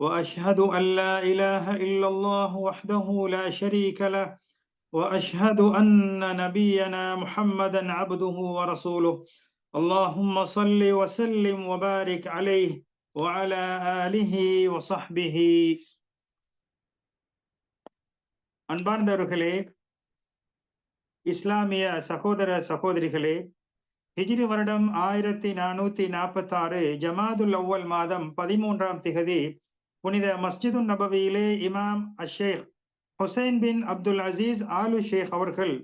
واشهد ان لا اله الا الله وحده لا شريك له واشهد ان نبينا محمدا عبده ورسوله اللهم صل وسلم وبارك عليه وعلى اله وصحبه அன்பார்ந்தவர்களே இஸ்லாமிய சகோதர சகோதரிகளே ஹிஜ்ரி வருடம் ஆயிரத்தி நானூத்தி நாற்பத்தி ஆறு ஜமாதுல் அவ்வல் மாதம் பதிமூன்றாம் திகதி புனித மஸ்ஜிது நபவியிலே இமாம் அஷேக் Hussain bin Abdul Aziz Al Sheikh அவர்கள்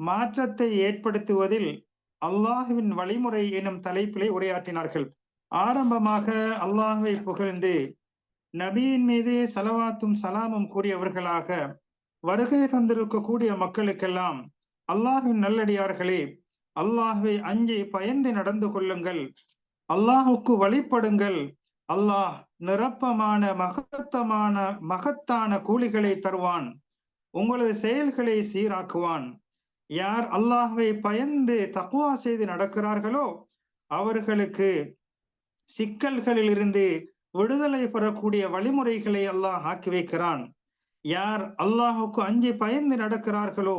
மாற்றத்தை ஏற்படுத்துவதில் அல்லாஹுவின் வழிமுறை எனும் தலைப்பிலே உரையாற்றினார்கள். ஆரம்பமாக அல்லாஹுவை புகழ்ந்து நபியின் மீது சலவாத்தும் சலாமும் கூறியவர்களாக வருகை தந்திருக்கக்கூடிய மக்களுக்கெல்லாம் அல்லாஹின் நல்லடியார்களே அல்லாஹுவை அஞ்சி பயந்து நடந்து கொள்ளுங்கள் அல்லாஹுக்கு வழிபடுங்கள் அல்லாஹ் நிரப்பமான மகத்தமான மகத்தான கூலிகளை தருவான். உங்களது செயல்களை சீராக்குவான். யார் அல்லாஹுவை பயந்து தக்குவா செய்து நடக்கிறார்களோ அவர்களுக்கு சிக்கல்களில் இருந்து விடுதலை பெறக்கூடிய வழிமுறைகளை அல்லாஹ் ஆக்கி வைக்கிறான். யார் அல்லாஹுக்கு அஞ்சி பயந்து நடக்கிறார்களோ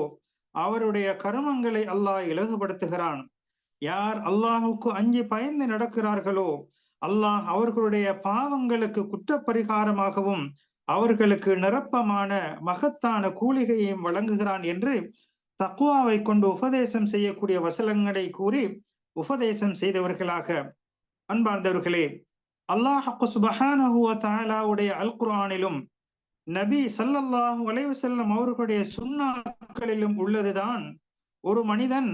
அவருடைய கருமங்களை அல்லாஹ் இலகுபடுத்துகிறான். யார் அல்லாஹுக்கு அஞ்சி பயந்து நடக்கிறார்களோ அல்லாஹ் அவர்களுடைய பாவங்களுக்கு குற்றப்பரிகாரமாகவும் அவர்களுக்கு நிரப்பமான மகத்தான கூலிகையும் வழங்குகிறான் என்று தக்குவாவை கொண்டு உபதேசம் செய்யக்கூடிய வசலங்களை கூறி உபதேசம் செய்தவர்களாக அன்பார்ந்தவர்களே அல்லாஹ் சுபஹானஹுவ தாலாவுடைய அல் குரானிலும் நபி சல்லல்லாஹு அலைவு செல்லும் அவர்களுடைய சுண்ணாக்களிலும் உள்ளதுதான். ஒரு மனிதன்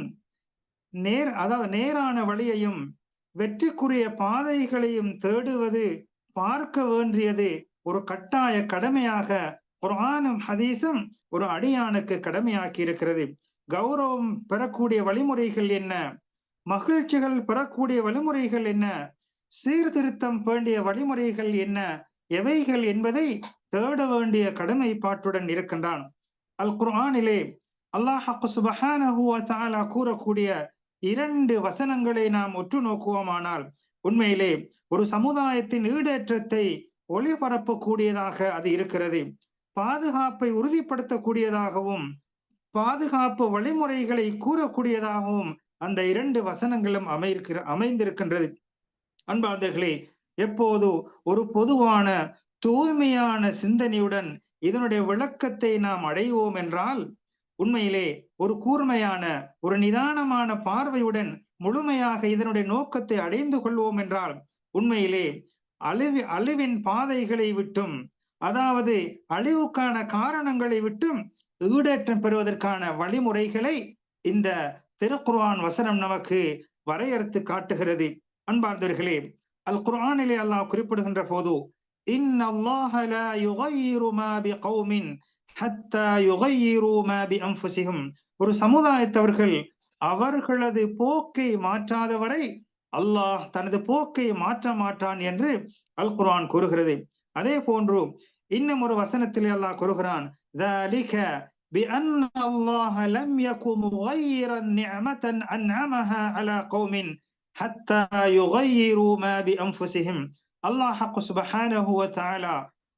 நேர் அதாவது நேரான வழியையும் வெற்றிக்குரிய பாதைகளையும் தேடுவது பார்க்க வேண்டியது ஒரு கட்டாய கடமையாக குரானும் ஹதீஸும் ஒரு அடியானுக்கு கடமையாக்கி இருக்கிறது கௌரவம் பெறக்கூடிய வழிமுறைகள் என்ன? மகிழ்ச்சிகள் பெறக்கூடிய வழிமுறைகள் என்ன? சீர்திருத்தம் வேண்டிய வழிமுறைகள் என்ன? எவைகள் என்பதை தேட வேண்டிய கடமைப்பாட்டுடன் இருக்கின்றான். அல் குர்ஆனிலே அல்லாஹ் சுபஹானஹுவ தாலா கூறக்கூடிய இரண்டு வசனங்களை நாம் ஒற்று நோக்குவோமானால் உண்மையிலே ஒரு சமுதாயத்தின் ஈடேற்றத்தை ஒளிபரப்பக்கூடியதாக அது இருக்கிறது. பாதுகாப்பை உறுதிப்படுத்தக்கூடியதாகவும் பாதுகாப்பு வழிமுறைகளை கூறக்கூடியதாகவும் அந்த இரண்டு வசனங்களும் அமைக்கிற அமைந்திருக்கின்றது. அன்பாந்தர்களே எப்போது ஒரு பொதுவான தூய்மையான சிந்தனையுடன் இதனுடைய விளக்கத்தை நாம் அடைவோம் என்றால் உண்மையிலே ஒரு கூர்மையான ஒரு நிதானமான பார்வையுடன் முழுமையாக இதனுடைய நோக்கத்தை அடைந்து கொள்வோம் என்றால் உண்மையிலே அழிவு அழிவின் பாதைகளை விட்டும் அதாவது அழிவுக்கான காரணங்களை விட்டும் ஈடேற்றம் பெறுவதற்கான வழிமுறைகளை இந்த திருக்குர்ஆன் வசனம் நமக்கு வரையறுத்து காட்டுகிறது. அன்பார்ந்தவர்களே அல் குர்ஆனிலே அல்லாஹ் குறிப்பிடுகின்ற போது இன் அல்லாஹ லா யுகையிரு மா பிகௌமின் ஹத்தா யுகையிரு மா ஒரு சமுதாயத்தவர்கள் அவர்களது போக்கை மாற்றாத வரை அல்லாஹ் தனது போக்கை மாற்ற மாட்டான் என்று அல் குரான் கூறுகிறது. அதே போன்று இன்னும் ஒரு வசனத்தில் அல்லாஹ் கூறுகிறான்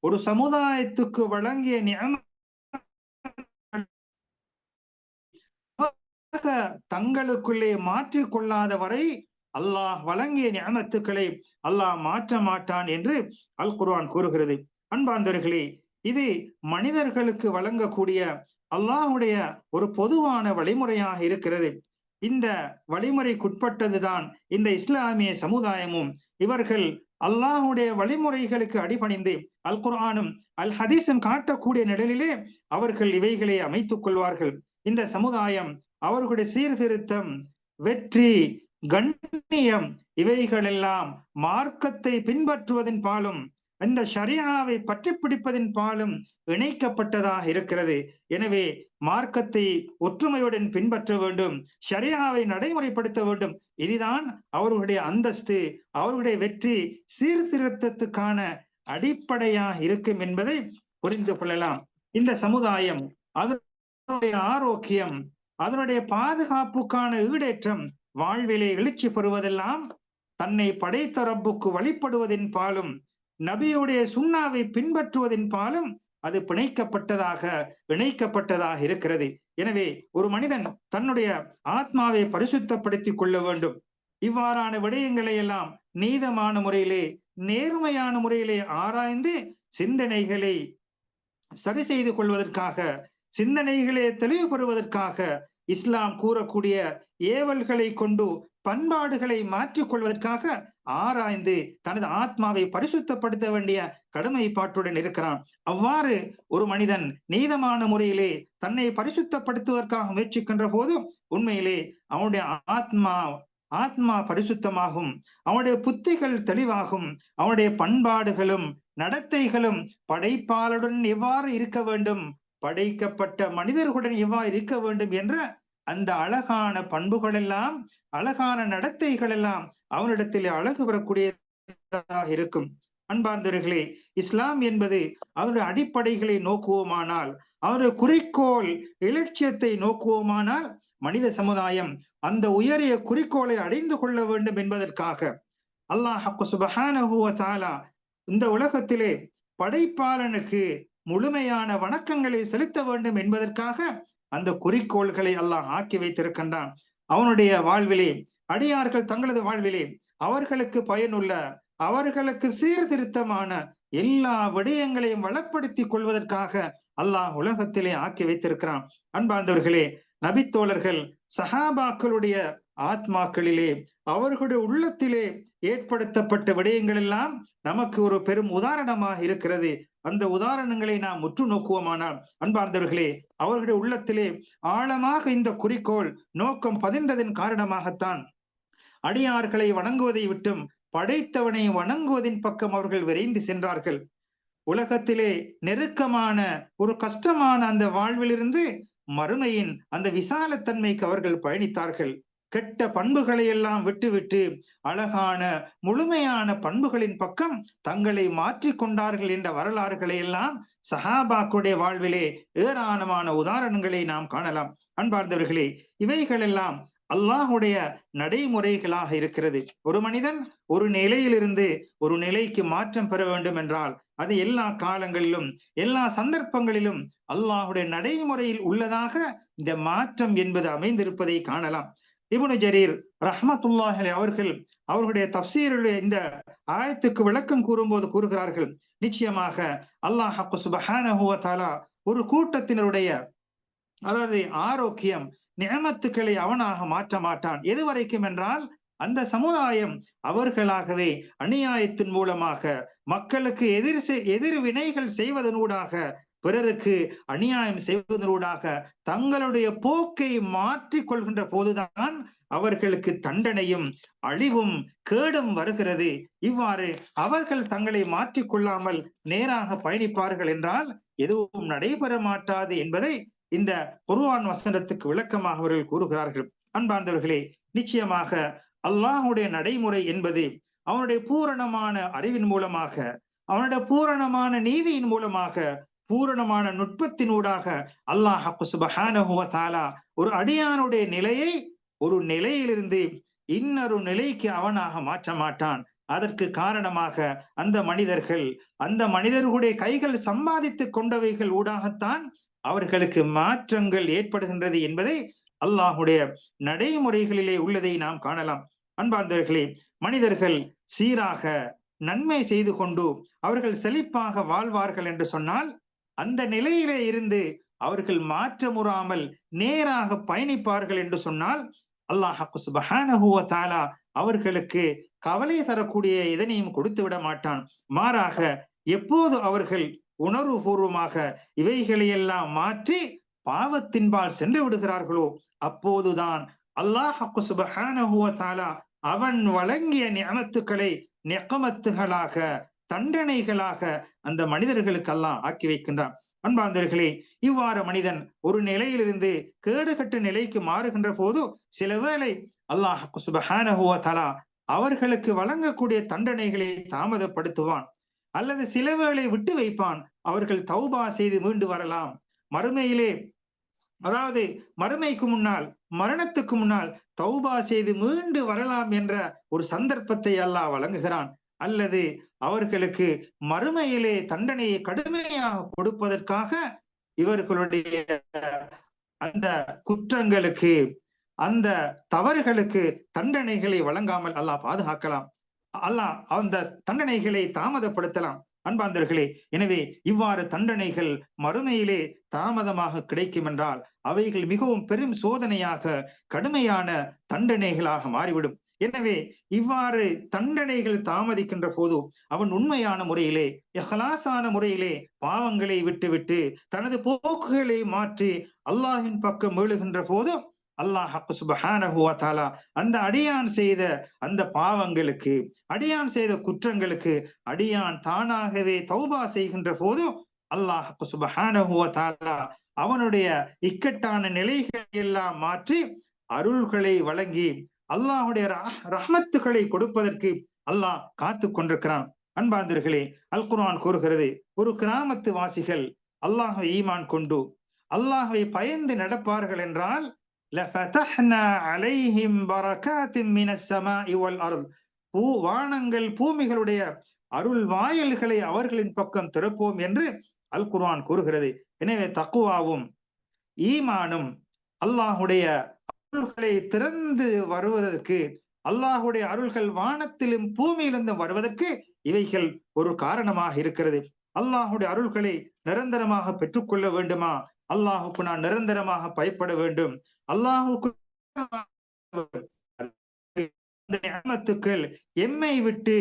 ஒரு சமுதாயத்துக்கு வழங்கிய நியம தங்களுக்குள்ளே மாற்றிக் கொள்ளாத வரை அல்லாஹ் வழங்கிய ஞானத்துக்களை அல்லாஹ் மாற்ற மாட்டான் என்று அல் குர்ஆன் கூறுகிறது. அன்பாந்தர்களே இது மனிதர்களுக்கு வழங்கக்கூடிய அல்லாஹுடைய ஒரு பொதுவான வழிமுறையாக இருக்கிறது. இந்த வழிமுறைக்குட்பட்டதுதான் இந்த இஸ்லாமிய சமுதாயமும் இவர்கள் அல்லாஹுடைய வழிமுறைகளுக்கு அடிபணிந்து அல் குர்ஆனும் அல் ஹதீஸும் காட்டக்கூடிய நிழலிலே அவர்கள் இவைகளை அமைத்துக் கொள்வார்கள். இந்த சமுதாயம் அவர்களுடைய சீர்திருத்தம் வெற்றி கண்ணியம் இவைகளெல்லாம் மார்க்கத்தை பின்பற்றுவதன் பாலும் இந்த ஷரியாவை பற்றி பிடிப்பதின் பாலும் இணைக்கப்பட்டதாக இருக்கிறது. எனவே மார்க்கத்தை ஒற்றுமையுடன் பின்பற்ற வேண்டும் ஷரியாவை நடைமுறைப்படுத்த வேண்டும். இதுதான் அவர்களுடைய அந்தஸ்து அவர்களுடைய வெற்றி சீர்திருத்தத்துக்கான அடிப்படையாக இருக்கும் என்பதை புரிந்து கொள்ளலாம். இந்த சமுதாயம் அதனுடைய ஆரோக்கியம் அதனுடைய பாதுகாப்புக்கான ஈடேற்றம் வாழ்விலே எழுச்சி பெறுவதெல்லாம் தன்னை படைத்த ரப்புக்கு வழிபடுவதின் பாலும் நபியுடைய சுண்ணாவை பின்பற்றுவதின் பாலும் அது பிணைக்கப்பட்டதாக இணைக்கப்பட்டதாக இருக்கிறது. எனவே ஒரு மனிதன் தன்னுடைய ஆத்மாவை பரிசுத்தப்படுத்திக் கொள்ள வேண்டும். இவ்வாறான விடயங்களை எல்லாம் நீதமான முறையிலே நேர்மையான முறையிலே ஆராய்ந்து சிந்தனைகளை சரி செய்து கொள்வதற்காக சிந்தனைகளை தெளிவுபடுவதற்காக இஸ்லாம் கூறக்கூடிய ஏவல்களை கொண்டு பண்பாடுகளை மாற்றிக்கொள்வதற்காக ஆராய்ந்து தனது ஆத்மாவை பரிசுத்தப்படுத்த வேண்டிய கடமைப்பாட்டுடன் இருக்கிறான். அவ்வாறு ஒரு மனிதன் நீதமான முறையிலே தன்னை பரிசுத்தப்படுத்துவதற்காக முயற்சிக்கின்ற போது உண்மையிலே அவனுடைய ஆத்மா ஆத்மா பரிசுத்தமாகும். அவனுடைய புத்திகள் தெளிவாகும். அவனுடைய பண்பாடுகளும் நடத்தைகளும் படைப்பாளருடன் எவ்வாறு இருக்க வேண்டும்? படைக்கப்பட்ட மனிதர்களுடன் இவ்வாறு இருக்க வேண்டும் என்ற அந்த அழகான பண்புகள் எல்லாம் அழகான நடத்தைகள் எல்லாம் அவனிடத்தில் அழகு வரக்கூடியதாக இருக்கும். அன்பார்ந்தவர்களே இஸ்லாம் என்பது அதனுடைய அடிப்படைகளை நோக்குவோமானால் அவருடைய குறிக்கோள் இலட்சியத்தை நோக்குவோமானால் மனித சமுதாயம் அந்த உயரிய குறிக்கோளை அடைந்து கொள்ள வேண்டும் என்பதற்காக. அல்லாஹ் சுபஹான தாலா இந்த உலகத்திலே படைப்பாளனுக்கு முழுமையான வணக்கங்களை செலுத்த வேண்டும் என்பதற்காக அந்த குறிக்கோள்களை அல்லாஹ் ஆக்கி வைத்திருக்கின்றான். அவனுடைய வாழ்விலே அடியார்கள் தங்களது வாழ்விலே அவர்களுக்கு பயனுள்ள அவர்களுக்கு சீர்திருத்தமான எல்லா விடயங்களையும் வளப்படுத்திக் கொள்வதற்காக அல்லாஹ் உலகத்திலே ஆக்கி வைத்திருக்கிறான். அன்பார்ந்தவர்களே நபித்தோழர்கள் சஹாபாக்களுடைய ஆத்மாக்களிலே அவர்களுடைய உள்ளத்திலே ஏற்படுத்தப்பட்ட விடயங்கள் எல்லாம் நமக்கு ஒரு பெரும் உதாரணமாக இருக்கிறது. அந்த உதாரணங்களை நாம் உற்று நோக்குவோமானால் அன்பார்ந்தவர்களே அவர்களுடைய உள்ளத்திலே ஆழமாக இந்த குறிக்கோள் நோக்கம் பதிந்ததன் காரணமாகத்தான் அடியார்களை வணங்குவதை விட்டும் படைத்தவனை வணங்குவதின் பக்கம் அவர்கள் விரைந்து சென்றார்கள். உலகத்திலே நெருக்கமான ஒரு கஷ்டமான அந்த வாழ்விலிருந்து மறுமையின் அந்த விசாலத்தன்மைக்கு அவர்கள் பயணித்தார்கள். கெட்ட பண்புகளை எல்லாம் விட்டுவிட்டு அழகான முழுமையான பண்புகளின் பக்கம் தங்களை மாற்றி கொண்டார்கள் என்ற வரலாறுகளை எல்லாம் சஹாபாக்குடைய வாழ்விலே ஏராளமான உதாரணங்களை நாம் காணலாம். அன்பார்ந்தவர்களே இவைகளெல்லாம் அல்லாஹுடைய நடைமுறைகளாக இருக்கிறது. ஒரு மனிதன் ஒரு நிலையிலிருந்து ஒரு நிலைக்கு மாற்றம் பெற வேண்டும் என்றால் அது எல்லா காலங்களிலும் எல்லா சந்தர்ப்பங்களிலும் அல்லாஹுடைய நடைமுறையில் உள்ளதாக இந்த மாற்றம் என்பது அமைந்திருப்பதை காணலாம். இபுனு ஜரீர் ரஹமத்துல்லாஹலே அவர்கள் அவர்களுடைய தப்சீருடைய இந்த ஆயத்துக்கு விளக்கம் கூறும்போது கூறுகிறார்கள் நிச்சயமாக அல்லாஹ் சுபஹானஹுவ ஒரு கூட்டத்தினருடைய அதாவது ஆரோக்கியம் நியமத்துக்களை அவனாக மாற்ற மாட்டான். எது வரைக்கும் என்றால் அந்த சமுதாயம் அவர்களாகவே அநியாயத்தின் மூலமாக மக்களுக்கு எதிர் எதிர் வினைகள் செய்வதனூடாக பிறருக்கு அநியாயம் செய்வதனூடாக தங்களுடைய போக்கை மாற்றிக் கொள்கின்ற போதுதான் அவர்களுக்கு தண்டனையும் அழிவும் கேடும் வருகிறது. இவ்வாறு அவர்கள் தங்களை மாற்றிக்கொள்ளாமல் நேராக பயணிப்பார்கள் என்றால் எதுவும் நடைபெற மாட்டாது என்பதை இந்த குருவான் வசனத்துக்கு விளக்கமாக அவர்கள் கூறுகிறார்கள். அன்பார்ந்தவர்களே நிச்சயமாக அல்லாஹுடைய நடைமுறை என்பது அவனுடைய பூரணமான அறிவின் மூலமாக அவனுடைய பூரணமான நீதியின் மூலமாக பூரணமான நுட்பத்தினூடாக அல்லாஹ் சுபஹானஹுவ ஒரு அடியானுடைய நிலையை ஒரு நிலையிலிருந்து இன்னொரு நிலைக்கு அவனாக மாற்ற மாட்டான். அதற்கு காரணமாக அந்த மனிதர்கள் அந்த மனிதர்களுடைய கைகள் சம்பாதித்து கொண்டவைகள் ஊடாகத்தான் அவர்களுக்கு மாற்றங்கள் ஏற்படுகின்றது என்பதை அல்லாஹுடைய நடைமுறைகளிலே உள்ளதை நாம் காணலாம். அன்பார்ந்தவர்களே மனிதர்கள் சீராக நன்மை செய்து கொண்டு அவர்கள் செழிப்பாக வாழ்வார்கள் என்று சொன்னால் அந்த நிலையிலே இருந்து அவர்கள் மாற்றமுறாமல் நேராக பயணிப்பார்கள் என்று சொன்னால் அல்லாஹ் அவர்களுக்கு கவலை தரக்கூடிய எதனையும் கொடுத்து விட மாட்டான். மாறாக எப்போது அவர்கள் உணர்வு பூர்வமாக இவைகளையெல்லாம் மாற்றி பாவத்தின்பால் சென்று விடுகிறார்களோ அப்போதுதான் அல்லாஹ் சுபஹானஹுவ அவன் வழங்கிய நியமத்துக்களை நெக்கமத்துகளாக தண்டனைகளாக அந்த மனிதர்களுக்கு அல்லாஹ் ஆக்கி வைக்கின்றான். அன்பார்ந்தர்களே இவ்வாறு மனிதன் ஒரு நிலையிலிருந்து கேடுகட்ட நிலைக்கு மாறுகின்ற போது சில வேளை அல்லாஹ் சுபஹானஹுவ தலா அவர்களுக்கு வழங்கக்கூடிய தண்டனைகளை தாமதப்படுத்துவான். அல்லது சில வேளை விட்டு வைப்பான். அவர்கள் தௌபா செய்து மீண்டு வரலாம். மறுமையிலே அதாவது மறுமைக்கு முன்னால் மரணத்துக்கு முன்னால் தௌபா செய்து மீண்டு வரலாம் என்ற ஒரு சந்தர்ப்பத்தை அல்லாஹ் வழங்குகிறான். அல்லது அவர்களுக்கு மறுமையிலே தண்டனையை கடுமையாக கொடுப்பதற்காக இவர்களுடைய அந்த குற்றங்களுக்கு அந்த தவறுகளுக்கு தண்டனைகளை வழங்காமல் அல்லாஹ் பாதுகாக்கலாம். அல்லாஹ் அந்த தண்டனைகளை தாமதப்படுத்தலாம். அன்பாந்தர்களே எனவே இவ்வாறு தண்டனைகள் மறுமையிலே தாமதமாக கிடைக்கும் என்றால் அவைகள் மிகவும் பெரும் சோதனையாக கடுமையான தண்டனைகளாக மாறிவிடும். எனவே இவ்வாறு தண்டனைகள் தாமதிக்கின்ற போது அவன் உண்மையான முறையிலே எஹலாசான முறையிலே பாவங்களை விட்டுவிட்டு தனது போக்குகளை மாற்றி அல்லாஹின் பக்கம் மீளுகின்ற போது அல்லாஹ் சுபஹானஹுவத்தாலா தாலா அந்த அடியான் செய்த அந்த பாவங்களுக்கு அடியான் செய்த குற்றங்களுக்கு அடியான் தானாகவே தௌபா செய்கின்ற போதும் அல்லாஹ் சுபஹானஹுவத்தாலா தாலா அவனுடைய இக்கட்டான நிலைகளை எல்லாம் மாற்றி அருள்களை வழங்கி அல்லாஹுடைய ரஹமத்துகளை கொடுப்பதற்கு அல்லாஹ் காத்து கொண்டிருக்கிறான். அன்பார்ந்தர்களே அல் குர்ஆன் கூறுகிறது ஒரு கிராமத்து வாசிகள் அல்லாஹை ஈமான் கொண்டு அல்லாஹை பயந்து நடப்பார்கள் என்றால் லஃபதஹ்னா அலைஹிம் பரகாத்தின் மின சமா இவல் அருள் பூ வானங்கள் பூமிகளுடைய அருள் வாயல்களை அவர்களின் பக்கம் திறப்போம் என்று அல் குர்ஆன் கூறுகிறது. எனவே தக்குவாவும் ஈமானும் அல்லாஹுடைய அருள்களை திறந்து வருவதற்கு அல்லாஹுடைய அருள்கள் வானத்திலும் பூமியிலிருந்தும் வருவதற்கு இவைகள் ஒரு காரணமாக இருக்கிறது. அல்லாஹுடைய அருள்களை நிரந்தரமாக பெற்றுக்கொள்ள வேண்டுமா? அல்லாஹுக்கு நான் நிரந்தரமாக பயப்பட வேண்டும். அல்லாஹுக்கு எம்மை விட்டு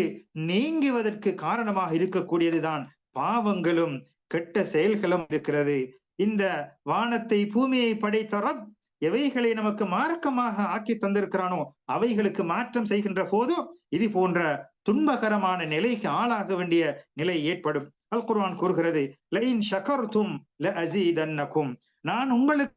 நீங்குவதற்கு காரணமாக இருக்கக்கூடியதுதான் பாவங்களும் கெட்ட செயல்களும் இருக்கிறது. இந்த வானத்தை பூமியை படைத்த ரப் எவைகளை நமக்கு மார்க்கமாக ஆக்கி தந்திருக்கிறானோ அவைகளுக்கு மாற்றம் செய்கின்ற போதும் இது போன்ற துன்பகரமான நிலைக்கு ஆளாக வேண்டிய நிலை ஏற்படும். அல் குர்ஆன் கூறுகிறது லைன் ஷகர்தும் ல அசீதன்னக்கும் நான் உங்களுக்கு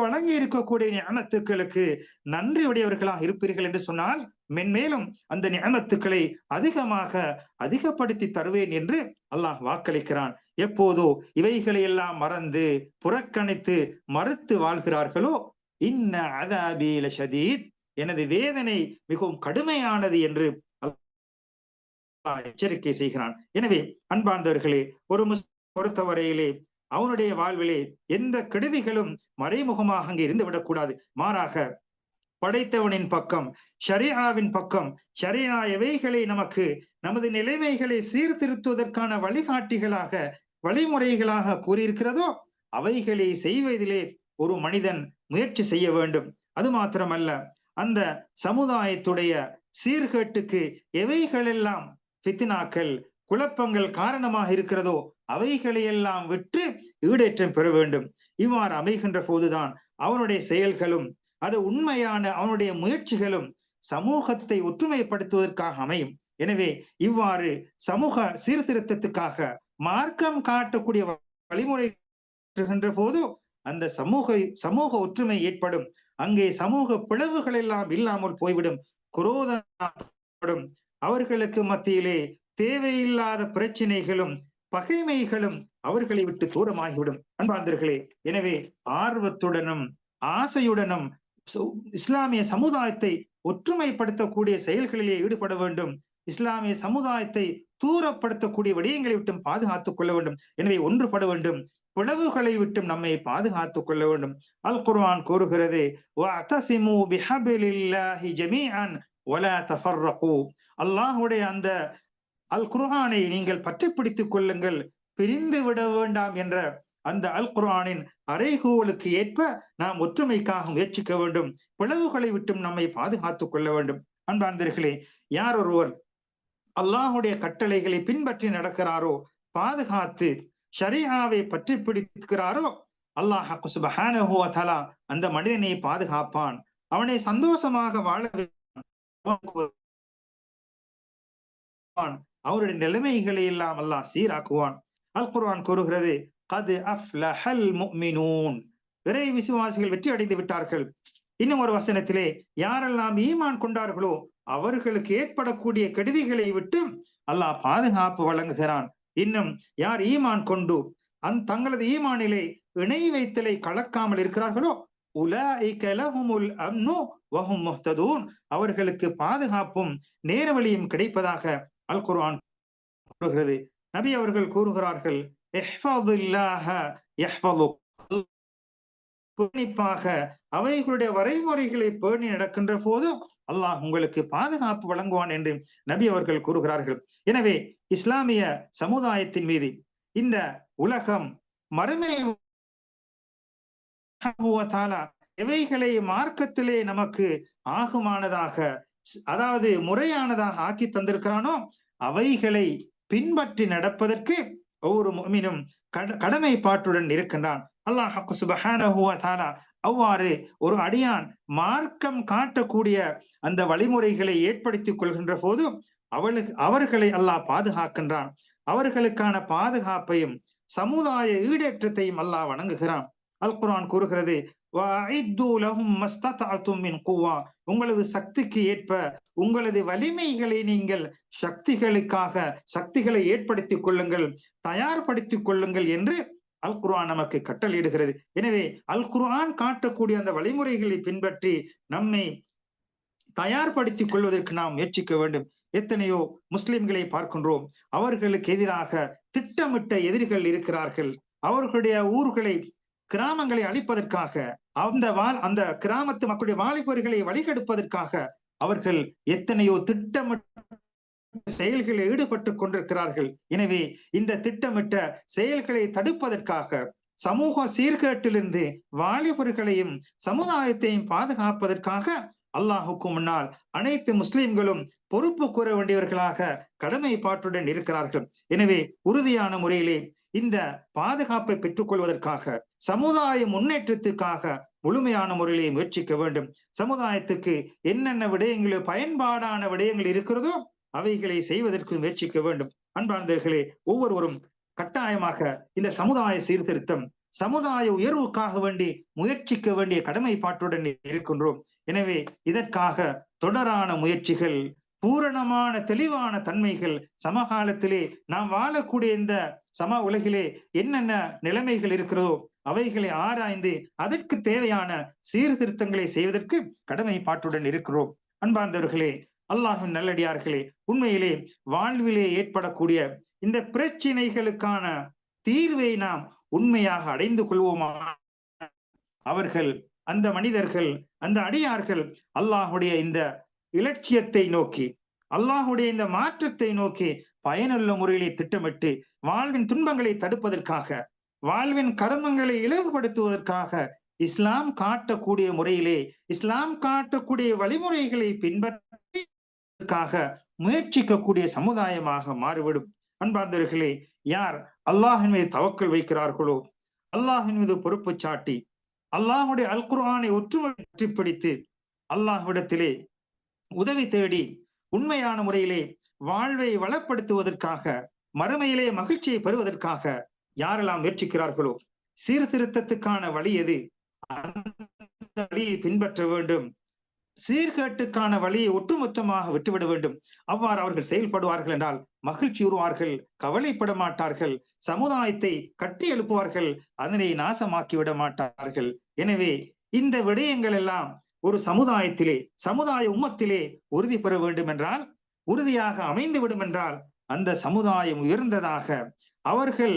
வழங்கி இருக்கக்கூடிய நியமத்துக்களுக்கு நன்றி உடையவர்களாக இருப்பீர்கள் என்று சொன்னால் மென்மேலும் அந்த நியமத்துக்களை அதிகமாக அதிகப்படுத்தி தருவேன் என்று அல்லாஹ் வாக்களிக்கிறான். எப்போதோ இவைகளை எல்லாம் மறந்து புறக்கணித்து மறுத்து வாழ்கிறார்களோ இன்ன அதாபீல ஷதீத் எனது வேதனை மிகவும் கடுமையானது என்று எச்சரிக்கை செய்கிறான். எனவே அன்பார்ந்தவர்களே ஒரு பொறுத்தவரையிலே அவனுடைய வாழ்விலே எந்த கெடுதிகளும் மறைமுகமாக அங்கே இருந்து விடக்கூடாது மாறாக படைத்தவனின் பக்கம் ஷரியாவின் பக்கம் ஷரியா எவைகளை நமக்கு நமது நிலைமைகளை சீர்திருத்துவதற்கான வழிகாட்டிகளாக வழிமுறைகளாக கூறியிருக்கிறதோ அவைகளை செய்வதிலே ஒரு மனிதன் முயற்சி செய்ய வேண்டும். அது மாத்திரமல்ல அந்த சமுதாயத்துடைய சீர்கேட்டுக்கு எவைகளெல்லாம் பித்தினாக்கள் குழப்பங்கள் காரணமாக இருக்கிறதோ அவைகளையெல்லாம் விட்டு ஈடேற்றம் பெற வேண்டும். இவ்வாறு அமைகின்ற போதுதான் அவனுடைய செயல்களும் அது உண்மையான அவனுடைய முயற்சிகளும் சமூகத்தை ஒற்றுமைப்படுத்துவதற்காக அமையும். எனவே இவ்வாறு சமூக சீர்திருத்தத்துக்காக மார்க்கம் காட்டக்கூடிய வழிமுறை போது அந்த சமூக சமூக ஒற்றுமை ஏற்படும். அங்கே சமூக பிளவுகள் எல்லாம் இல்லாமல் போய்விடும். குரோதம் அவர்களுக்கு மத்தியிலே தேவையில்லாத பிரச்சனைகளும் பகைமைகளும் அவர்களை விட்டு தூரமாகிவிடும். அன்பார்ந்தர்களே எனவே ஆர்வத்துடனும் ஆசையுடனும் இஸ்லாமிய சமுதாயத்தை ஒற்றுமைப்படுத்தக்கூடிய செயல்களிலே ஈடுபட வேண்டும். இஸ்லாமிய சமுதாயத்தை தூரப்படுத்தக்கூடிய விடயங்களை விட்டும் பாதுகாத்துக் கொள்ள வேண்டும். எனவே ஒன்றுபட வேண்டும். பிளவுகளை விட்டும் நம்மை பாதுகாத்துக் கொள்ள வேண்டும். அல் குர்ஆன் கூறுகிறது அல்லாஹுடைய அந்த அல் குர்ஆனை நீங்கள் பற்றி பிடித்துக் கொள்ளுங்கள். பிரிந்து விட வேண்டாம் என்ற அந்த அல் குர்ஆனின் அறைகூவலுக்கு ஏற்ப நாம் ஒற்றுமைக்காக முயற்சிக்க வேண்டும். பிளவுகளை விட்டும் நம்மை பாதுகாத்துக் கொள்ள வேண்டும். அன்பார்ந்தர்களே யார் ஒருவர் அல்லாஹுடைய கட்டளைகளை பின்பற்றி நடக்கிறாரோ பாதுகாத்து ஷரியாவை பற்றி பிடிக்கிறாரோ அல்லாஹ் அந்த மனிதனை பாதுகாப்பான். அவனை சந்தோஷமாக வாழ அவருடைய நிலைமைகளை எல்லாம் அல்லாஹ் சீராக்குவான். அல் குர்ஆன் கூறுகிறது கது அஃப்லஹல் முஃமினூன். இறை விசுவாசிகள் வெற்றி அடைந்து விட்டார்கள். இன்னும் ஒரு வசனத்திலே யாரெல்லாம் ஈமான் கொண்டார்களோ அவர்களுக்கு ஏற்படக்கூடிய கெடுதிகளை விட்டு அல்லாஹ் பாதுகாப்பு வழங்குகிறான். இன்னும் யார் ஈமான் கொண்டு அந் தங்களது ஈமானிலே இணை வைத்தலை கலக்காமல் இருக்கிறார்களோ உலாஇக லஹுமுல் அம்னு வஹும் முஹ்ததூன். அவர்களுக்கு பாதுகாப்பும் நேர்வழியும் கிடைப்பதாக அல் குர்ஆன் கூறுகிறது. நபி அவர்கள் கூறுகிறார்கள் இஹ்ஃபதுல்லாஹ பேணிப்பாக அவைகளுடைய வரைமுறைகளை பேணி நடக்கின்ற போது அல்லாஹ் உங்களுக்கு பாதுகாப்பு வழங்குவான் என்று நபி அவர்கள் கூறுகிறார்கள். எனவே இஸ்லாமிய சமுதாயத்தின் மீது இந்த உலகம் மறுமையை எவைகளை மார்க்கத்திலே நமக்கு ஆகுமானதாக அதாவது முறையானதாக ஆக்கி தந்திருக்கிறானோ அவைகளை பின்பற்றி நடப்பதற்கு ஒவ்வொரு முமினும் கடமைப்பாட்டுடன் இருக்கின்றான். அல்லாஹ் சுபஹானஹு தாலா அவ்வாறு ஒரு அடியான் மார்க்கம் காட்டக்கூடிய அந்த வழிமுறைகளை ஏற்படுத்திக் கொள்கின்ற போது அவளுக்கு அவர்களை அல்லாஹ் பாதுகாக்கின்றான். அவர்களுக்கான பாதுகாப்பையும் சமுதாய ஈடேற்றத்தையும் அல்லாஹ் வணங்குகிறான். அல் குரான் கூறுகிறது உங்களது சக்திக்கு ஏற்ப உங்களது வலிமைகளை நீங்கள் சக்திகளுக்காக சக்திகளை ஏற்படுத்திக் கொள்ளுங்கள் தயார்படுத்திக் கொள்ளுங்கள் என்று அல் குர்ஆன் நமக்கு கட்டளையிடுகிறது. எனவே அல் குர்ஆன் காட்டக்கூடிய அந்த வழிமுறைகளை பின்பற்றி நம்மை தயார்படுத்திக் கொள்வதற்கு நாம் முயற்சிக்க வேண்டும். எத்தனையோ முஸ்லிம்களை பார்க்கின்றோம் அவர்களுக்கு எதிராக திட்டமிட்ட எதிரிகள் இருக்கிறார்கள். அவர்களுடைய ஊர்களை கிராமங்களை அழிப்பதற்காக அந்த வாழ் அந்த கிராமத்து மக்களுடைய வாலிபர்களை வழிகெடுப்பதற்காக அவர்கள் எத்தனையோ திட்டமிட்ட செயல்களில் ஈடுபட்டு கொண்டிருக்கிறார்கள். எனவே இந்த திட்டமிட்ட செயல்களை தடுப்பதற்காக சமூக சீர்கேட்டிலிருந்து வாலிபர்களையும் சமுதாயத்தையும் பாதுகாப்பதற்காக அல்லாஹுக்கு முன்னால் அனைத்து முஸ்லிம்களும் பொறுப்பு கூற வேண்டியவர்களாக கடமைப்பாட்டுடன் இருக்கிறார்கள். எனவே உறுதியான முறையிலே இந்த பாதுகாப்பை பெற்றுக்கொள்வதற்காக சமுதாய முன்னேற்றத்திற்காக முழுமையான முறையிலே முயற்சிக்க வேண்டும். சமுதாயத்துக்கு என்னென்ன விடயங்கள் பயன்பாடான விடயங்கள் இருக்கிறதோ அவைகளை செய்வதற்கு முயற்சிக்க வேண்டும். அன்பார்ந்தர்களே ஒவ்வொருவரும் கட்டாயமாக இந்த சமுதாய சீர்திருத்தம் சமுதாய உயர்வுக்காக வேண்டி முயற்சிக்க வேண்டிய கடமைப்பாட்டுடன் இருக்கின்றோம். எனவே இதற்காக தொடரான முயற்சிகள் பூரணமான தெளிவான தன்மைகள் சமகாலத்திலே நாம் வாழக்கூடிய இந்த சம உலகிலே என்னென்ன நிலைமைகள் இருக்கிறதோ அவைகளை ஆராய்ந்து அதற்கு தேவையான சீர்திருத்தங்களை செய்வதற்கு கடமைப்பாட்டுடன் இருக்கிறோம். அன்பார்ந்தவர்களே அல்லாஹின் நல்லடியார்களே உண்மையிலே வாழ்விலே ஏற்படக்கூடிய இந்த பிரச்சினைகளுக்கான தீர்வை நாம் உண்மையாக அடைந்து கொள்வோமா? அவர்கள் அந்த மனிதர்கள் அந்த அடியார்கள் அல்லாஹுடைய இந்த இலட்சியத்தை நோக்கி அல்லாஹுடைய இந்த மாற்றத்தை நோக்கி பயனுள்ள முறையிலே திட்டமிட்டு வாழ்வின் துன்பங்களை தடுப்பதற்காக வாழ்வின் கர்மங்களை இலகுபடுத்துவதற்காக இஸ்லாம் காட்டக்கூடிய முறையிலே இஸ்லாம் காட்டக்கூடிய வழிமுறைகளை பின்பற்றிக்காக முயற்சிக்கக்கூடிய சமுதாயமாக மாறிவிடும். அன்பார்ந்தவர்களே யார் அல்லாஹின் மீது தவக்கல் வைக்கிறார்களோ அல்லாஹின் மீது பொறுப்பு சாட்டி அல்லாஹுடைய அல் குர்ஆனை ஒற்றுமை பற்றி பிடித்து அல்லாஹ்விடத்திலே உதவி தேடி உண்மையான முறையிலே வாழ்வை வளப்படுத்துவதற்காக மறுமையிலே மகிழ்ச்சியை பெறுவதற்காக யாரெல்லாம் முயற்சிக்கிறார்களோ சீர்திருத்தத்துக்கான வழி எது? அந்த வழியை பின்பற்ற வேண்டும். சீர்கேட்டுக்கான வழியை ஒட்டுமொத்தமாக விட்டுவிட வேண்டும். அவ்வாறு அவர்கள் செயல்படுவார்கள் என்றால் மகிழ்ச்சி உருவார்கள் கவலைப்பட மாட்டார்கள் சமுதாயத்தை கட்டி எழுப்புவார்கள் அதனை நாசமாக்கி விட மாட்டார்கள். எனவே இந்த விடயங்கள் எல்லாம் ஒரு சமுதாயத்திலே சமுதாய உம்மத்திலே உறுதி பெற வேண்டும் என்றால் உறுதியாக அமைந்து விடும் என்றால் அந்த சமுதாயம் உயர்ந்ததாக அவர்கள்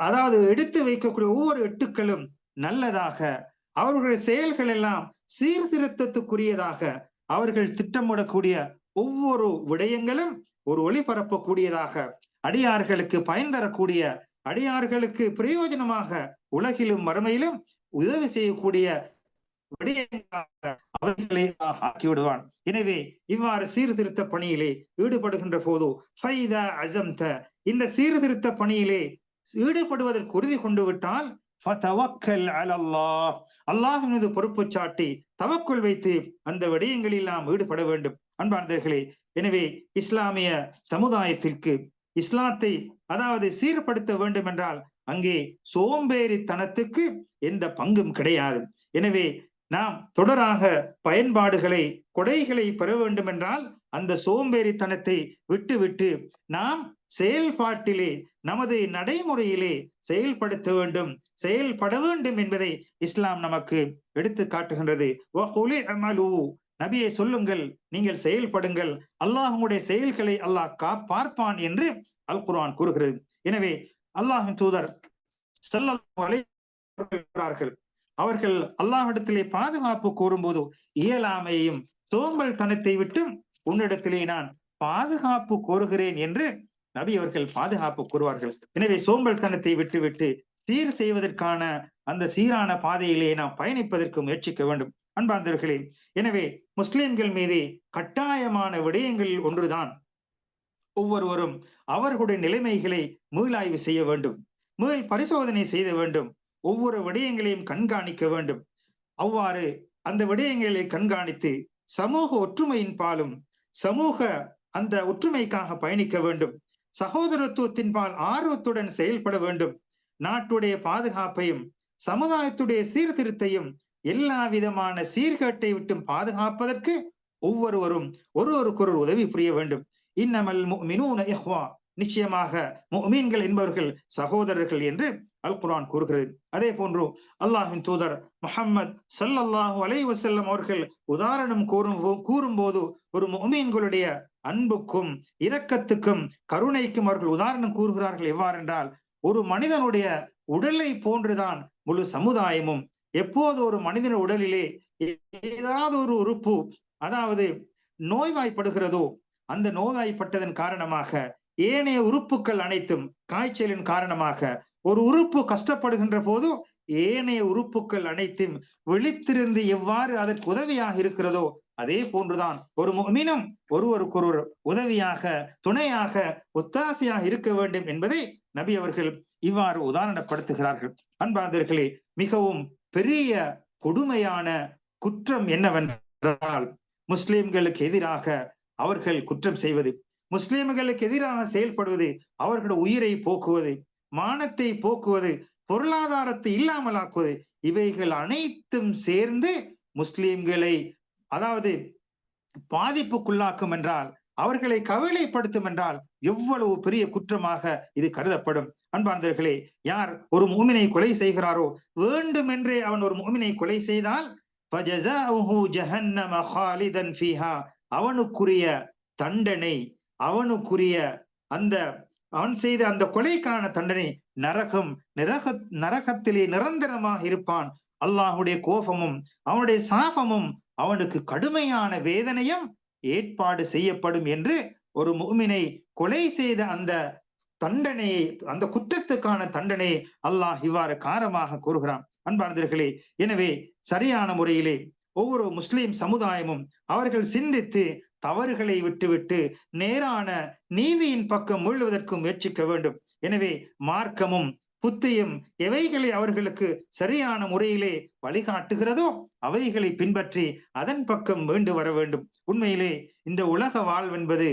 அதாவது எடுத்து வைக்கக்கூடிய ஒவ்வொரு எட்டுக்களும் நல்லதாக அவர்களுடைய செயல்கள் எல்லாம் சீர்திருத்தத்துக்குரியதாக அவர்கள் திட்டமிடக்கூடிய ஒவ்வொரு விடயங்களும் ஒரு ஒளிபரப்பக்கூடியதாக அடியார்களுக்கு பயன் தரக்கூடிய அடியார்களுக்கு பிரயோஜனமாக உலகிலும் மறுமையிலும் உதவி செய்யக்கூடிய அவர்களை ஆக்கிவிடுவான். எனவே இவ்வாறு சீர்திருத்த பணியிலே ஈடுபடுகின்ற போது இந்த சீர்திருத்த பணியிலே ஈடுபடுவதற்கு உறுதி கொண்டு விட்டால் அல்லாஹ் மீது பொறுப்பு சாட்டி தவக்குள் வைத்து அந்த விடயங்களில் நாம் ஈடுபட வேண்டும். அன்பார்ந்தர்களே எனவே இஸ்லாமிய சமுதாயத்திற்கு இஸ்லாத்தை அதாவது சீர்படுத்த வேண்டும் என்றால் அங்கே சோம்பேறித்தனத்துக்கு எந்த பங்கும் கிடையாது. எனவே நாம் தொடராக பயன்பாடுகளை கொடைகளை பெற வேண்டும் என்றால் அந்த சோம்பேறித்தனத்தை விட்டுவிட்டு நாம் செயல்பாட்டிலே நமது நடைமுறையிலே செயல்படுத்த வேண்டும். செயல்பட வேண்டும் என்பதை இஸ்லாம் நமக்கு எடுத்து காட்டுகின்றது. நபியை சொல்லுங்கள் நீங்கள் செயல்படுங்கள். அல்லாஹுடைய செயல்களை அல்லாஹ் கா பார்ப்பான் என்று அல் குர்ஆன் கூறுகிறது. எனவே அல்லாஹின் தூதர் செல்லுகிறார்கள் அவர்கள் அல்லாஹிடத்திலே பாதுகாப்பு கூறும்போது இயலாமையையும் சோம்பல் தனத்தை விட்டு உன்னிடத்திலே நான் பாதுகாப்பு கோருகிறேன் என்று நபி அவர்கள் பாதுகாப்பு கூறுவார்கள். எனவே சோம்பல் தனத்தை விட்டுவிட்டு சீர் செய்வதற்கான அந்த சீரான பாதையிலே நாம் பயணிப்பதற்கு முயற்சிக்க வேண்டும். அன்பார்ந்தவர்களே எனவே முஸ்லிம்கள் மீது கட்டாயமான விடயங்களில் ஒன்றுதான். ஒவ்வொருவரும் அவர்களுடைய நிலைமைகளை மீளாய்வு செய்ய வேண்டும். மீள் பரிசோதனை செய்த வேண்டும். ஒவ்வொரு விடயங்களையும் கண்காணிக்க வேண்டும். அவ்வாறு அந்த விடயங்களை கண்காணித்து சமூக ஒற்றுமையின் பாலும் சமூக அந்த ஒற்றுமைக்காக பயணிக்க வேண்டும். சகோதரத்துவத்தின் பால் ஆர்வத்துடன் செயல்பட வேண்டும். நாட்டுடைய பாதுகாப்பையும் சமுதாயத்துடைய சீர்திருத்தையும் எல்லா விதமான சீர்கேட்டை விட்டும் பாதுகாப்பதற்கு ஒவ்வொருவரும் ஒருவருக்கொரு உதவி புரிய வேண்டும். இன்னமல் மினூன நிச்சயமாக மீன்கள் என்பவர்கள் சகோதரர்கள் என்று அல் குரான் கூறுகிறது. அதே போன்று அல்லாஹின் தூதர் முஹம்மத் சல்லல்லாஹு அலை வசல்லம் அவர்கள் உதாரணம் கூறும் கூறும் போது ஒரு மொமீன்களுடைய அன்புக்கும் இரக்கத்துக்கும் கருணைக்கும் அவர்கள் உதாரணம் கூறுகிறார்கள் எவ்வாறென்றால் ஒரு மனிதனுடைய உடலை போன்றுதான் முழு சமுதாயமும். எப்போது ஒரு மனிதன் உடலிலே ஏதாவது ஒரு உறுப்பு அதாவது நோய்வாய்ப்படுகிறதோ அந்த நோய்வாய்ப்பட்டதன் காரணமாக ஏனைய உறுப்புகள் அனைத்தும் காய்ச்சலின் காரணமாக ஒரு உறுப்பு கஷ்டப்படுகின்ற போது ஏனைய உறுப்புகள் அனைத்தும் விழித்திருந்து எவ்வாறு அதற்கு உதவியாக இருக்கிறதோ அதே போன்றுதான் ஒரு மீனும் ஒருவருக்கொருவர் உதவியாக துணையாக ஒத்தாசையாக இருக்க வேண்டும் என்பதை நபி அவர்கள் இவ்வாறு உதாரணப்படுத்துகிறார்கள். அன்பார்ந்தர்களே மிகவும் பெரிய கொடுமையான குற்றம் என்னவென்றால் முஸ்லிம்களுக்கு எதிராக அவர்கள் குற்றம் செய்வது முஸ்லிம்களுக்கு எதிராக செயல்படுவது அவர்களுடைய உயிரை போக்குவது மானத்தை போக்குவது பொருளாதாரத்தை இல்லாமலாக்குவது இவைகள் அனைத்தும் சேர்ந்து முஸ்லிம்களை அதாவது பாதிப்புக்குள்ளாக்கும் என்றால் அவர்களை கவலைப்படுத்தும் என்றால் எவ்வளவு பெரிய குற்றமாக இது கருதப்படும். அன்பார்ந்தவர்களே யார் ஒரு மூமினை கொலை செய்கிறாரோ வேண்டுமென்றே அவன் ஒரு மூமினை கொலை செய்தால் அவனுக்குரிய தண்டனை அவனுக்குரிய அந்த அவன் செய்த அந்த கொலைக்கான தண்டனை நரகம் நிரக நரகத்திலே நிரந்தரமாக இருப்பான். அல்லாஹுடைய கோபமும் அவனுடைய சாபமும் அவனுக்கு கடுமையான வேதனையும் ஏற்பாடு செய்யப்படும் என்று ஒரு முகமினை கொலை செய்த அந்த தண்டனையை அந்த குற்றத்துக்கான தண்டனையை அல்லாஹ் இவ்வாறு காரமாக கூறுகிறான். அன்பார்ந்தர்களே எனவே சரியான முறையிலே ஒவ்வொரு முஸ்லிம் சமுதாயமும் அவர்கள் சிந்தித்து தவறுகளை விட்டுவிட்டு நேரான நீதியின் பக்கம் முழுவதற்கும் முயற்சிக்க வேண்டும். எனவே மார்க்கமும் புத்தியும் எவைகளை அவர்களுக்கு சரியான முறையிலே வழிகாட்டுகிறதோ அவைகளை பின்பற்றி அதன் பக்கம் மீண்டு வர வேண்டும். உண்மையிலே இந்த உலக வாழ்வென்பது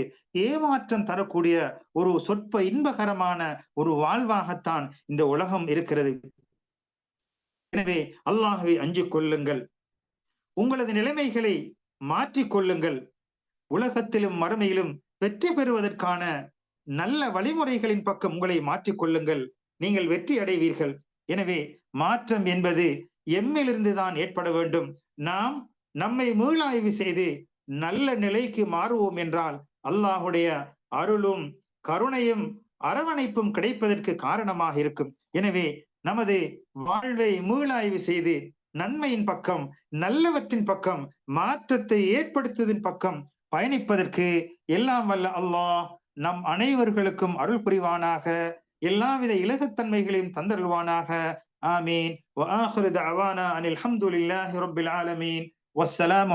ஏமாற்றம் தரக்கூடிய ஒரு சொற்ப இன்பகரமான ஒரு வாழ்வாகத்தான் இந்த உலகம் இருக்கிறது. எனவே அல்லாஹுவை அஞ்சு கொள்ளுங்கள். உங்களது நிலைமைகளை மாற்றிக்கொள்ளுங்கள் உலகத்திலும் மறுமையிலும் வெற்றி பெறுவதற்கான நல்ல வழிமுறைகளின் பக்கம் உங்களை மாற்றிக்கொள்ளுங்கள் நீங்கள் வெற்றி அடைவீர்கள். எனவே மாற்றம் என்பது எம்மிலிருந்து தான் ஏற்பட வேண்டும். நாம் நம்மை மீளாய்வு செய்து நல்ல நிலைக்கு மாறுவோம் என்றால் அல்லாஹுடைய அருளும் கருணையும் அரவணைப்பும் கிடைப்பதற்கு காரணமாக இருக்கும். எனவே நமது வாழ்வை மீளாய்வு செய்து நன்மையின் பக்கம் நல்லவற்றின் பக்கம் மாற்றத்தை ஏற்படுத்துவதன் பக்கம் பயணிப்பதற்கு எல்லாம் வல்ல அல்லாஹ் நம் அனைவர்களுக்கும் அருள் புரிவானாக. எல்லாவித இலகத்தன்மைகளையும் தந்தருள்வானாக. ஆமீன். அனில் ஹம்துலில்லாஹி ரபில் ஆலமீன். வஸ்ஸலாமு